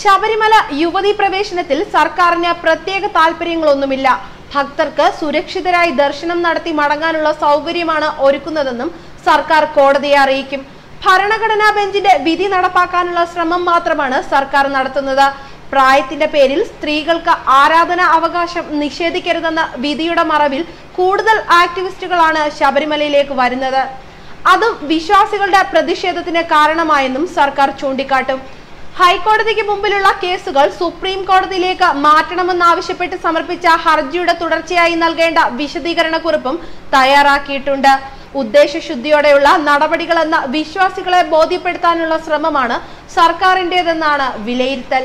ശബരിമല യുവതി പ്രവേശനത്തിൽ സർക്കാരിന് പ്രത്യേക താല്പര്യങ്ങളൊന്നുമില്ല ഭക്തർക്ക് സുരക്ഷിതരായി ദർശനം നടത്തി മടങ്ങാനുള്ള സൗകര്യമാണ് ഒരുക്കുന്നതെന്നും സർക്കാർ കോടതിയെ അറിയിക്കും. ഭരണഘടനാ ബെഞ്ചിന്റെ വിധി നടപ്പാക്കാനുള്ള ശ്രമം മാത്രമാണ് സർക്കാർ നടത്തുന്നത്. പ്രായത്തിന്റെ പേരിൽ സ്ത്രീകൾക്ക് ആരാധന അവകാശം നിഷേധിക്കരുതെന്ന വിധിയുടെ മറവിൽ കൂടുതൽ ആക്ടിവിസ്റ്റുകളാണ് ശബരിമലയിലേക്ക് വരുന്നത്. അതും വിശ്വാസികളുടെ പ്രതിഷേധത്തിന് കാരണമായെന്നും സർക്കാർ ചൂണ്ടിക്കാട്ടും. ഹൈക്കോടതിക്ക് മുമ്പിലുള്ള കേസുകൾ സുപ്രീം കോടതിയിലേക്ക് മാറ്റണമെന്നാവശ്യപ്പെട്ട് സമർപ്പിച്ച ഹർജിയുടെ തുടർച്ചയായി നൽകേണ്ട വിശദീകരണ വിശദീകരണക്കുറിപ്പും തയ്യാറാക്കിയിട്ടുണ്ട്. ഉദ്ദേശശുദ്ധിയോടെയുള്ള നടപടികളെന്ന വിശ്വാസികളെ ബോധ്യപ്പെടുത്താനുള്ള ശ്രമമാണ് സർക്കാരിന്റേതെന്നാണ് വിലയിരുത്തൽ.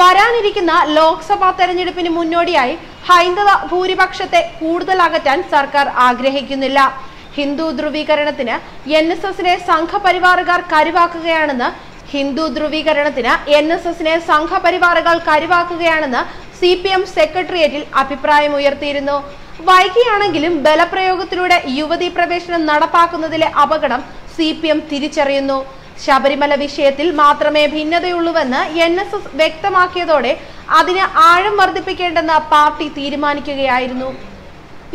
വരാനിരിക്കുന്ന ലോക്സഭാ തെരഞ്ഞെടുപ്പിന് മുന്നോടിയായി ഹൈന്ദവ ഭൂരിപക്ഷത്തെ കൂടുതൽ അകറ്റാൻ സർക്കാർ ആഗ്രഹിക്കുന്നില്ല. ഹിന്ദു ധ്രുവീകരണത്തിന് എൻ എസ് എസിനെ സംഘപരിവാറുകാർ കരുവാക്കുകയാണെന്ന് ഹിന്ദു ധ്രുവീകരണത്തിന് എൻ എസ് എസിനെ സംഘപരിവാറുകൾ കരുവാക്കുകയാണെന്ന് സി പി എം സെക്രട്ടേറിയറ്റിൽ അഭിപ്രായമുയർത്തിയിരുന്നു. വൈകിയാണെങ്കിലും ബലപ്രയോഗത്തിലൂടെ യുവതി പ്രവേശനം നടപ്പാക്കുന്നതിലെ അപകടം സി പി എം തിരിച്ചറിയുന്നു. ശബരിമല വിഷയത്തിൽ മാത്രമേ ഭിന്നതയുള്ളൂവെന്ന് എൻ എസ് എസ് വ്യക്തമാക്കിയതോടെ അതിന് ആഴം വർദ്ധിപ്പിക്കേണ്ടെന്ന് പാർട്ടി തീരുമാനിക്കുകയായിരുന്നു.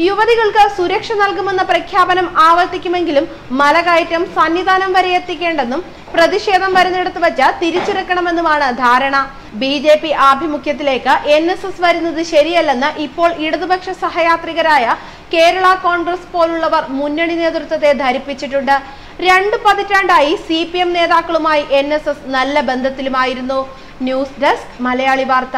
യുവതികൾക്ക് സുരക്ഷ നൽകുമെന്ന പ്രഖ്യാപനം ആവർത്തിക്കുമെങ്കിലും മലകയറ്റം സന്നിധാനം വരെ എത്തിക്കേണ്ടെന്നും പ്രതിഷേധം വരുന്നിടത്ത് വച്ച് തിരിച്ചിറക്കണമെന്നുമാണ് ധാരണ. ബി ജെ പി ആഭിമുഖ്യത്തിലേക്ക് എൻ എസ് എസ് വരുന്നത് ശരിയല്ലെന്ന് ഇപ്പോൾ ഇടതുപക്ഷ സഹയാത്രികരായ കേരള കോൺഗ്രസ് പോലുള്ളവർ മുന്നണി നേതൃത്വത്തെ ധരിപ്പിച്ചിട്ടുണ്ട്. രണ്ട് പതിറ്റാണ്ടായി സി പി എം നേതാക്കളുമായി എൻ എസ് എസ് നല്ല ബന്ധത്തിലുമായിരുന്നു. ന്യൂസ് ഡെസ്ക് മലയാളി വാർത്ത.